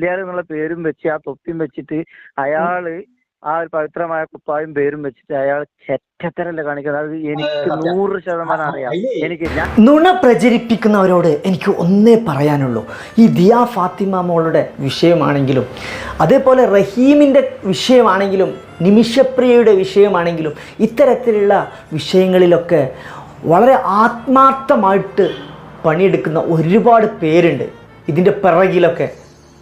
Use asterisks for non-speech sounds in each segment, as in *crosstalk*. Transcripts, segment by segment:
മുസ്ലിയാർ എന്നുള്ള പേരും വെച്ച് ആ തൊപ്പിയും വെച്ചിട്ട് അയാൾ ആ ഒരു പവിത്രമായ കുപ്പായും പേരും വെച്ചിട്ട് അയാൾ ചെറ്റത്തരല്ല കാണിക്കുന്നത്. അത് എനിക്ക്. നൂറ് ശതമാനം അറിയാം. എനിക്ക് ഞാൻ നുണ പ്രചരിപ്പിക്കുന്നവരോട് എനിക്ക് ഒന്നേ പറയാനുള്ളൂ. ഈ ദിയ ഫാത്തിമ മോളുടെ വിഷയമാണെങ്കിലും അതേപോലെ റഹീമിന്റെ വിഷയമാണെങ്കിലും നിമിഷപ്രിയയുടെ വിഷയമാണെങ്കിലും ഇത്തരത്തിലുള്ള വിഷയങ്ങളിലൊക്കെ വളരെ ആത്മാർത്ഥമായിട്ട് പണിയെടുക്കുന്ന ഒരുപാട് പേരുണ്ട്. ഇതിന്റെ പിറകിലൊക്കെ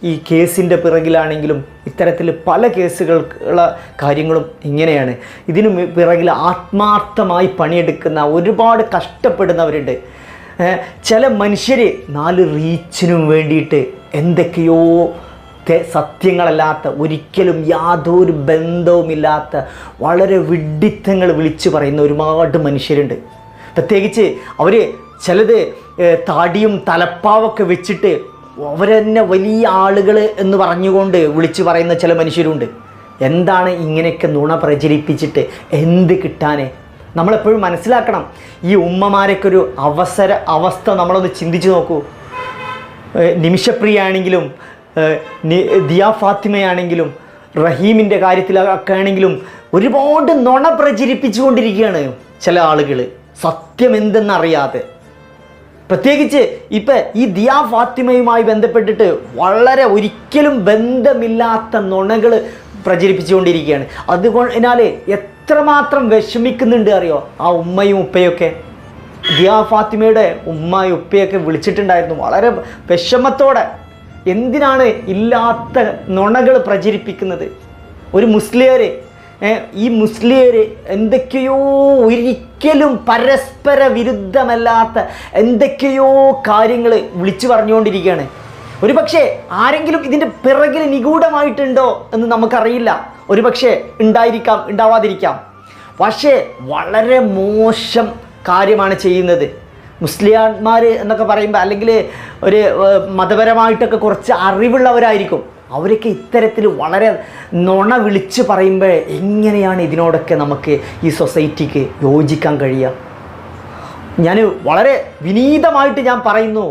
ഈ കേസിന്റെ പിറകിലാണെങ്കിലും ഇത്തരത്തിൽ പല കേസുകൾക്കുള്ള കാര്യങ്ങളും ഇങ്ങനെയാണ്. ഇതിനു പിറകിൽ ആത്മാർത്ഥമായി പണിയെടുക്കുന്ന ഒരുപാട് കഷ്ടപ്പെടുന്നവരുണ്ട്. ചില മനുഷ്യർ നാല് റീച്ചിനും വേണ്ടിയിട്ട് എന്തൊക്കെയോ സത്യങ്ങളല്ലാത്ത ഒരിക്കലും യാതൊരു ബന്ധവുമില്ലാത്ത വളരെ വിഡിത്തങ്ങൾ വിളിച്ചു പറയുന്ന ഒരുപാട് മനുഷ്യരുണ്ട്. പ്രത്യേകിച്ച് അവർ ചിലത് താടിയും തലപ്പാവൊക്കെ വെച്ചിട്ട് അവരെന്നെ വലിയ ആളുകൾ എന്ന് പറഞ്ഞുകൊണ്ട് വിളിച്ചു പറയുന്ന ചില മനുഷ്യരുണ്ട്. എന്താണ് ഇങ്ങനെയൊക്കെ നുണ പ്രചരിപ്പിച്ചിട്ട് എന്ത് കിട്ടാനേ? നമ്മളെപ്പോഴും മനസ്സിലാക്കണം. ഈ ഉമ്മമാരൊക്കെ ഒരു അവസര അവസ്ഥ നമ്മളൊന്ന് ചിന്തിച്ചു നോക്കൂ. നിമിഷപ്രിയാണെങ്കിലും ദിയ ഫാത്തിമയാണെങ്കിലും റഹീമിന്റെ കാര്യത്തിലൊക്കെ ആണെങ്കിലും ഒരുപാട് നുണ പ്രചരിപ്പിച്ചുകൊണ്ടിരിക്കുകയാണ് ചില ആളുകൾ സത്യം എന്തെന്നറിയാതെ പ്രത്യേകിച്ച് ഇപ്പം ഈ ദിയാ ഫാത്തിമയുമായി ബന്ധപ്പെട്ടിട്ട് വളരെ ഒരിക്കലും ബന്ധമില്ലാത്ത നുണകൾ പ്രചരിപ്പിച്ചുകൊണ്ടിരിക്കുകയാണ്. അതുകൊണ്ടിനാൽ എത്രമാത്രം വിഷമിക്കുന്നുണ്ട് അറിയോ? ആ ഉമ്മയും ഉപ്പയൊക്കെ. ദിയാ ഫാത്തിമയുടെ ഉമ്മയും ഉപ്പയൊക്കെ വിളിച്ചിട്ടുണ്ടായിരുന്നു. വളരെ വിഷമത്തോടെ. എന്തിനാണ് ഇല്ലാത്ത നുണകൾ പ്രചരിപ്പിക്കുന്നത്? ഒരു മുസ്ലിയർ ഈ മുസ്ലിയർ എന്തൊക്കെയോ ഒരിക്കലും പരസ്പര വിരുദ്ധമല്ലാത്ത എന്തൊക്കെയോ കാര്യങ്ങൾ വിളിച്ചു പറഞ്ഞുകൊണ്ടിരിക്കുകയാണ്. ഒരു പക്ഷേ ആരെങ്കിലും ഇതിന്റെ പിറകിൽ നിഗൂഢമായിട്ടുണ്ടോ എന്ന് നമുക്കറിയില്ല. ഒരു പക്ഷേ ഉണ്ടായിരിക്കാം ഉണ്ടാവാതിരിക്കാം. പക്ഷേ വളരെ മോശം കാര്യമാണ് ചെയ്യുന്നത്. മുസ്ലിയാന്മാർ എന്നൊക്കെ പറയുമ്പോൾ അല്ലെങ്കിൽ ഒരു മതപരമായിട്ടൊക്കെ കുറച്ച് അറിവുള്ളവരായിരിക്കും. അവരൊക്കെ ഇത്തരത്തിൽ വളരെ നുണ വിളിച്ച് പറയുമ്പോൾ എങ്ങനെയാണ് ഇതിനോടൊക്കെ നമുക്ക് ഈ സൊസൈറ്റിക്ക് യോജിക്കാൻ കഴിയുക? ഞാൻ വളരെ വിനീതമായിട്ട് ഞാൻ പറയുന്നു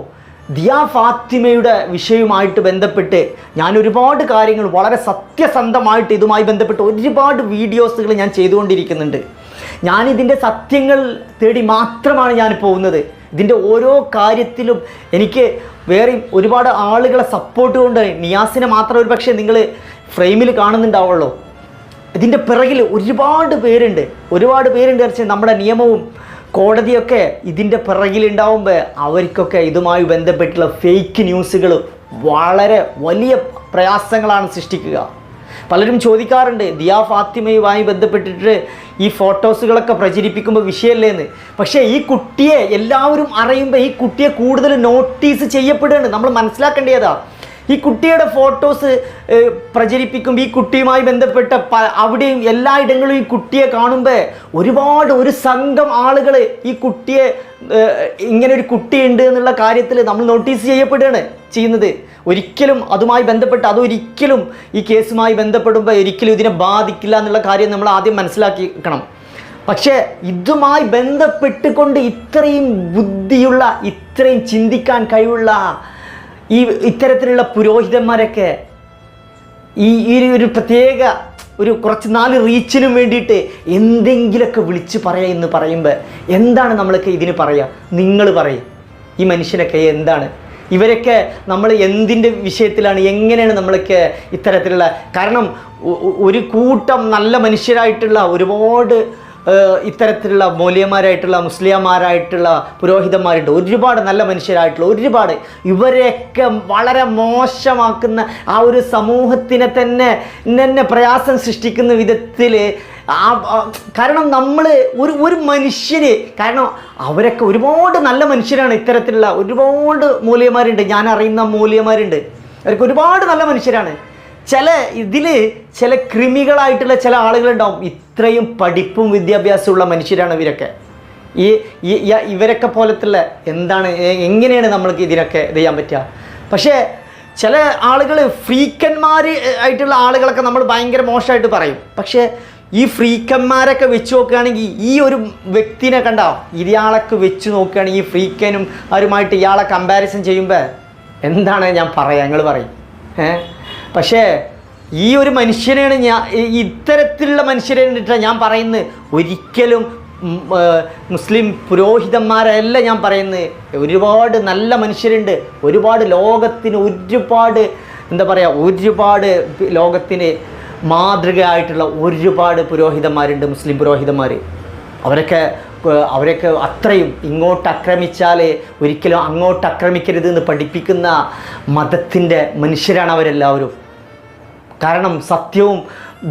ദിയ ഫാത്തിമയുടെ വിഷയവുമായിട്ട് ബന്ധപ്പെട്ട് ഞാൻ ഒരുപാട് കാര്യങ്ങൾ വളരെ സത്യസന്ധമായിട്ട് ഇതുമായി ബന്ധപ്പെട്ട് ഒരുപാട് വീഡിയോസുകൾ ഞാൻ ചെയ്തുകൊണ്ടിരിക്കുന്നുണ്ട്. ഞാനിതിന്റെ സത്യങ്ങൾ തേടി മാത്രമാണ് ഞാൻ പോകുന്നത്. ഇതിന്റെ ഓരോ കാര്യത്തിലും എനിക്ക് വേറെ ഒരുപാട് ആളുകളെ സപ്പോർട്ട് കൊണ്ട് നിയാസിനെ മാത്രം ഒരു പക്ഷേ നിങ്ങൾ ഫ്രെയിമിൽ കാണുന്നുണ്ടാവുള്ളൂ. ഇതിന്റെ പിറകിൽ ഒരുപാട് പേരുണ്ട്. ഒരുപാട് പേരുണ്ട് വെച്ചാൽ നമ്മുടെ നിയമവും കോടതിയൊക്കെ ഇതിന്റെ പിറകിലുണ്ടാവുമ്പോൾ അവർക്കൊക്കെ ഇതുമായി ബന്ധപ്പെട്ടുള്ള ഫേക്ക് ന്യൂസുകൾ വളരെ വലിയ പ്രയാസങ്ങളാണ് സൃഷ്ടിക്കുക. പലരും ചോദിക്കാറുണ്ട് ദിയാ ഫാത്തിമയുമായി ബന്ധപ്പെട്ടിട്ട് ഈ ഫോട്ടോസുകളൊക്കെ പ്രചരിപ്പിക്കുമ്പോൾ വിഷയമല്ലേ എന്ന് പക്ഷേ ഈ കുട്ടിയെ എല്ലാവരും അറിയുമ്പോൾ ഈ കുട്ടിയെ കൂടുതൽ നോട്ടീസ് ചെയ്യപ്പെടുകയാണ് നമ്മൾ മനസ്സിലാക്കേണ്ടതാ ഈ കുട്ടിയുടെ ഫോട്ടോസ് പ്രചരിപ്പിക്കും. ഈ കുട്ടിയുമായി ബന്ധപ്പെട്ട അവിടെയും എല്ലായിടങ്ങളിലും ഈ കുട്ടിയെ കാണുമ്പോൾ ഒരുപാട് ഒരു സംഘം ആളുകൾ ഈ കുട്ടിയെ ഇങ്ങനെ ഒരു കുട്ടിയുണ്ട് എന്നുള്ള കാര്യത്തിൽ നമ്മൾ നോട്ടീസ് ചെയ്യപ്പെടുകയാണ് ചെയ്യുന്നത്. ഒരിക്കലും അതുമായി ബന്ധപ്പെട്ട് അതൊരിക്കലും ഈ കേസുമായി ബന്ധപ്പെടുമ്പോൾ ഒരിക്കലും ഇതിനെ ബാധിക്കില്ല എന്നുള്ള കാര്യം നമ്മൾ ആദ്യം മനസ്സിലാക്കിക്കണം. പക്ഷേ ഇതുമായി ബന്ധപ്പെട്ടുകൊണ്ട് ഇത്രയും ബുദ്ധിയുള്ള ഇത്രയും ചിന്തിക്കാൻ കഴിവുള്ള ഈ ഇത്തരത്തിലുള്ള പുരോഹിതന്മാരൊക്കെ ഈ ഈ ഒരു- പ്രത്യേക ഒരു കുറച്ച് നാല് റീച്ചിനും വേണ്ടിയിട്ട് എന്തെങ്കിലുമൊക്കെ വിളിച്ച് പറയുക എന്ന് പറയുമ്പോൾ എന്താണ് നമ്മളൊക്കെ ഇതിന് പറയുക നിങ്ങൾ പറയും. ഈ മനുഷ്യനൊക്കെ എന്താണ്? ഇവരൊക്കെ നമ്മൾ എന്തിന്റെ വിഷയത്തിലാണ് എങ്ങനെയാണ് നമ്മളൊക്കെ ഇത്തരത്തിലുള്ള കാരണം ഒരു കൂട്ടം നല്ല മനുഷ്യരായിട്ടുള്ള ഒരുപാട് ഇത്തരത്തിലുള്ള മൗലിയന്മാരായിട്ടുള്ള മുസ്ലിംമാരായിട്ടുള്ള പുരോഹിതന്മാരുണ്ട്. ഒരുപാട് നല്ല മനുഷ്യരായിട്ടുള്ള ഒരുപാട് ഇവരെയൊക്കെ വളരെ മോശമാക്കുന്ന ആ ഒരു സമൂഹത്തിനെ തന്നെ തന്നെ പ്രയാസം സൃഷ്ടിക്കുന്ന വിധത്തിൽ ആ കാരണം നമ്മൾ ഒരു ഒരു മനുഷ്യന് കാരണം അവരൊക്കെ ഒരുപാട് നല്ല മനുഷ്യരാണ് ഇത്തരത്തിലുള്ള ഒരുപാട് മൂല്യന്മാരുണ്ട്. ഞാൻ അറിയുന്ന മൂല്യന്മാരുണ്ട്. അവർക്ക് ഒരുപാട് നല്ല മനുഷ്യരാണ്. ചില ഇതിൽ ചില ക്രിമികളായിട്ടുള്ള ചില ആളുകളുണ്ടാവും. ഇത്രയും പഠിപ്പും വിദ്യാഭ്യാസമുള്ള മനുഷ്യരാണ് ഇവരൊക്കെ. ഈ ഇവരൊക്കെ പോലത്തുള്ള എന്താണ് എങ്ങനെയാണ് നമ്മൾക്ക് ഇതിനൊക്കെ ഇത് ചെയ്യാൻ പറ്റുക? പക്ഷേ ചില ആളുകൾ ഫ്രീക്കന്മാർ ആയിട്ടുള്ള ആളുകളൊക്കെ നമ്മൾ ഭയങ്കര മോശമായിട്ട് പറയും. പക്ഷേ ഈ ഫ്രീക്കന്മാരൊക്കെ വെച്ച് നോക്കുകയാണെങ്കിൽ ഈ ഒരു വ്യക്തിനെ കണ്ടോ ഇയാളൊക്കെ വെച്ച് നോക്കുകയാണെങ്കിൽ ഈ ഫ്രീക്കനും അവരുമായിട്ട് ഇയാളെ കമ്പാരിസൺ ചെയ്യുമ്പോൾ എന്താണ് ഞാൻ പറയാം? നിങ്ങൾ പറയും. ഏഹ് പക്ഷേ ഈ ഒരു മനുഷ്യനെയാണ് ഞാൻ ഇത്തരത്തിലുള്ള മനുഷ്യരെ കണ്ടിട്ടാണ് ഞാൻ പറയുന്നത്. ഒരിക്കലും മുസ്ലിം പുരോഹിതന്മാരല്ല ഞാൻ പറയുന്നത്. ഒരുപാട് നല്ല മനുഷ്യരുണ്ട്. ഒരുപാട് ലോകത്തിന് ഒരുപാട് എന്താ പറയുക ഒരുപാട് ലോകത്തിന് മാതൃകയായിട്ടുള്ള ഒരുപാട് പുരോഹിതന്മാരുണ്ട് മുസ്ലിം പുരോഹിതന്മാർ അവരൊക്കെ അവരൊക്കെ അത്രയും ഇങ്ങോട്ട് ആക്രമിച്ചാൽ ഒരിക്കലും അങ്ങോട്ട് ആക്രമിക്കരുത് എന്ന് പഠിപ്പിക്കുന്ന മതത്തിന്റെ മനുഷ്യരാണ് അവരെല്ലാവരും. കാരണം സത്യവും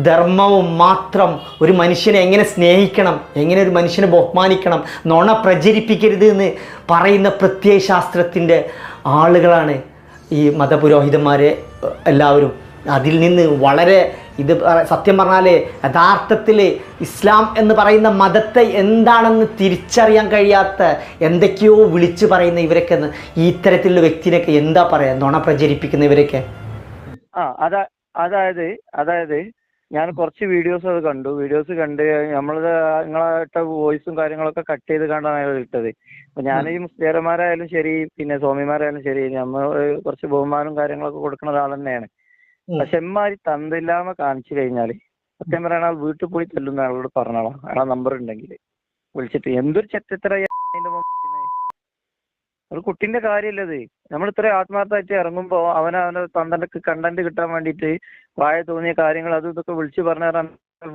ധർമ്മവും മാത്രം ഒരു മനുഷ്യനെ എങ്ങനെ സ്നേഹിക്കണം എങ്ങനെ ഒരു മനുഷ്യനെ ബഹുമാനിക്കണം നുണ പ്രചരിപ്പിക്കരുത് എന്ന് പറയുന്ന പ്രത്യയശാസ്ത്രത്തിന്റെ ആളുകളാണ് ഈ മതപുരോഹിതന്മാരെ എല്ലാവരും. അതിൽ നിന്ന് വളരെ ഇത് സത്യം പറഞ്ഞാൽ യഥാർത്ഥത്തിൽ ഇസ്ലാം എന്ന് പറയുന്ന മതത്തെ എന്താണെന്ന് തിരിച്ചറിയാൻ കഴിയാത്ത എന്തൊക്കെയോ വിളിച്ചു പറയുന്ന ഇവരൊക്കെ ഈ ഇത്തരത്തിലുള്ള വ്യക്തിനൊക്കെ എന്താ പറയുക നുണ പ്രചരിപ്പിക്കുന്ന ഇവരൊക്കെ? ആ അതാ അതായത് അതായത് ഞാൻ കുറച്ച് വീഡിയോസ് അത് കണ്ടു. വീഡിയോസ് കണ്ട് നമ്മളത് നിങ്ങളായിട്ട് വോയിസും കാര്യങ്ങളൊക്കെ കട്ട് ചെയ്ത് കണ്ടാണ് അയാൾ ഇട്ടത്. അപ്പൊ ഞാൻ ഈ മുസ്ലിയർമാരായാലും ശരി പിന്നെ സ്വാമിമാരായാലും ശരി നമ്മൾ കുറച്ച് ബഹുമാനവും കാര്യങ്ങളൊക്കെ കൊടുക്കുന്ന ഒരാൾ തന്നെയാണ് ഉം. പക്ഷെ എമ്മാരി തന്തില്ലാമ കാണിച്ചു കഴിഞ്ഞാൽ സത്യം പറയണ ആൾ വീട്ടിൽ പോയി ചെല്ലുന്ന ആളോട് പറഞ്ഞോളാം. അയാളെ നമ്പർ ഉണ്ടെങ്കിൽ വിളിച്ചിട്ട് എന്തൊരു ചെറ്റത്ര ഒരു കുട്ടിന്റെ കാര്യമല്ലത് നമ്മൾ ഇത്ര ആത്മാർത്ഥമായിട്ട് ഇറങ്ങുമ്പോ അവനെ അവന്റെ തന്തണ്ടക്ക് കണ്ടന്റ് കിട്ടാൻ വേണ്ടിയിട്ട് വായ തോന്നിയ കാര്യങ്ങൾ അതും ഇതൊക്കെ വിളിച്ചു പറഞ്ഞാൽ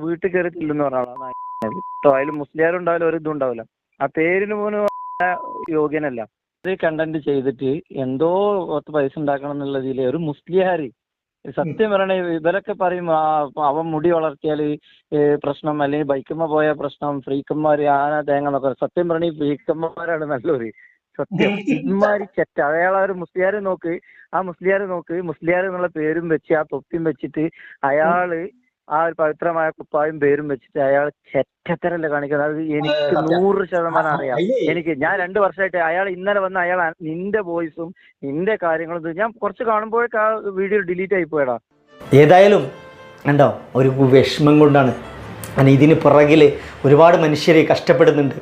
വീട്ടിൽ കയറി ചെല്ലുന്ന പറഞ്ഞാളാണ് കേട്ടോ അതിൽ മുസ്ലിയാരും ഉണ്ടാവില്ല ഒരു ഇതും ഉണ്ടാവില്ല. ആ പേരിന് പോലും യോഗ്യനല്ല. കണ്ടന്റ് ചെയ്തിട്ട് എന്തോ പൈസ ഉണ്ടാക്കണം എന്നുള്ളതിൽ ഒരു മുസ്ലിയാര് സത്യം പറയണേ ഇവരൊക്കെ പറയും ആ അവൻ മുടി വളർത്തിയാൽ പ്രശ്നം അല്ലെങ്കിൽ ബൈക്കുമ്മ പോയ പ്രശ്നം ഫ്രീക്കന്മാര് ആന തേങ്ങ എന്നൊക്കെ. സത്യം പറയണ ഈ ഫ്രീക്കന്മാരാണ് നല്ലൊരു സത്യം *laughs* ഇമാരി ചെറ്റ അയാളെ ഒരു മുസ്ലിയാരെ നോക്ക് ആ മുസ്ലിയാരെ നോക്ക് മുസ്ലിയാർ എന്നുള്ള പേരും വെച്ച് ആ തൊപ്പിയും വെച്ചിട്ട് അയാൾ ആ ഒരു പവിത്രമായ കുപ്പായും പേരും വെച്ചിട്ട് അയാൾ ചെറ്റത്തരല്ലേ കാണിക്കുന്നത്. അത് എനിക്ക് നൂറ് ശതമാനം അറിയാം. എനിക്ക് ഞാൻ രണ്ട് വർഷമായിട്ട് അയാൾ ഇന്നലെ വന്ന അയാൾ നിന്റെ വോയിസും നിന്റെ കാര്യങ്ങളും ഞാൻ കുറച്ച് കാണുമ്പോഴേക്ക് ആ വീഡിയോ ഡിലീറ്റ് ആയി പോയടാ. ഏതായാലും കണ്ടോ ഒരു വിഷമം കൊണ്ടാണ്. ഇതിന് പുറകിൽ ഒരുപാട് മനുഷ്യരെ കഷ്ടപ്പെടുന്നുണ്ട്.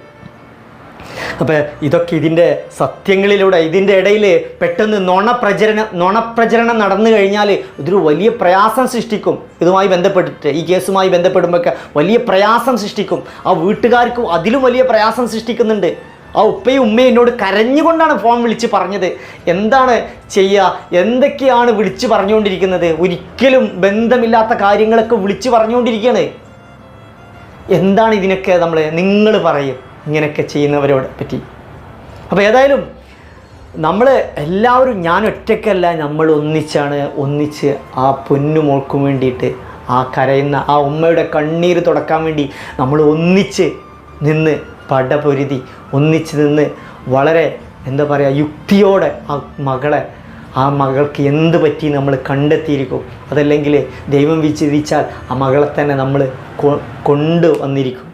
അപ്പോൾ ഇതൊക്കെ ഇതിന്റെ സത്യങ്ങളിലൂടെ ഇതിന്റെ ഇടയിൽ പെട്ടെന്ന് നുണപ്രചരണം നുണപ്രചരണം നടന്നു കഴിഞ്ഞാൽ ഇതൊരു വലിയ പ്രയാസം സൃഷ്ടിക്കും. ഇതുമായി ബന്ധപ്പെട്ടിട്ട് ഈ കേസുമായി ബന്ധപ്പെടുമ്പോഴൊക്കെ വലിയ പ്രയാസം സൃഷ്ടിക്കും. ആ വീട്ടുകാർക്കും അതിലും വലിയ പ്രയാസം സൃഷ്ടിക്കുന്നുണ്ട്. ആ ഉപ്പയും ഉമ്മയും എന്നോട് കരഞ്ഞുകൊണ്ടാണ് ഫോൺ വിളിച്ച് പറഞ്ഞത്. എന്താണ് ചെയ്യുക എന്തൊക്കെയാണ് വിളിച്ച് പറഞ്ഞുകൊണ്ടിരിക്കുന്നത്? ഒരിക്കലും ബന്ധമില്ലാത്ത കാര്യങ്ങളൊക്കെ വിളിച്ച് പറഞ്ഞുകൊണ്ടിരിക്കുകയാണ് എന്താണ് ഇതിനൊക്കെ നമ്മൾ നിങ്ങൾ പറയും. ഇങ്ങനെയൊക്കെ ചെയ്യുന്നവരോട് പറ്റി. അപ്പോൾ ഏതായാലും നമ്മൾ എല്ലാവരും ഞാൻ ഒറ്റയ്ക്കല്ല നമ്മൾ ഒന്നിച്ചാണ് ഒന്നിച്ച് ആ പൊന്നുമോൾക്കും വേണ്ടിയിട്ട് ആ കരയുന്ന ആ ഉമ്മയുടെ കണ്ണീര് തുടക്കാൻ വേണ്ടി നമ്മൾ ഒന്നിച്ച് നിന്ന് പടപൊരുതി ഒന്നിച്ച് നിന്ന് വളരെ എന്താ പറയുക യുക്തിയോടെ ആ മകളെ ആ മകൾക്ക് എന്ത് പറ്റി നമ്മൾ കണ്ടെത്തിയിരിക്കും. അതല്ലെങ്കിൽ ദൈവം വിചിരിച്ചാൽ ആ മകളെ തന്നെ നമ്മൾ കൊ- കൊണ്ടുവന്നിരിക്കും.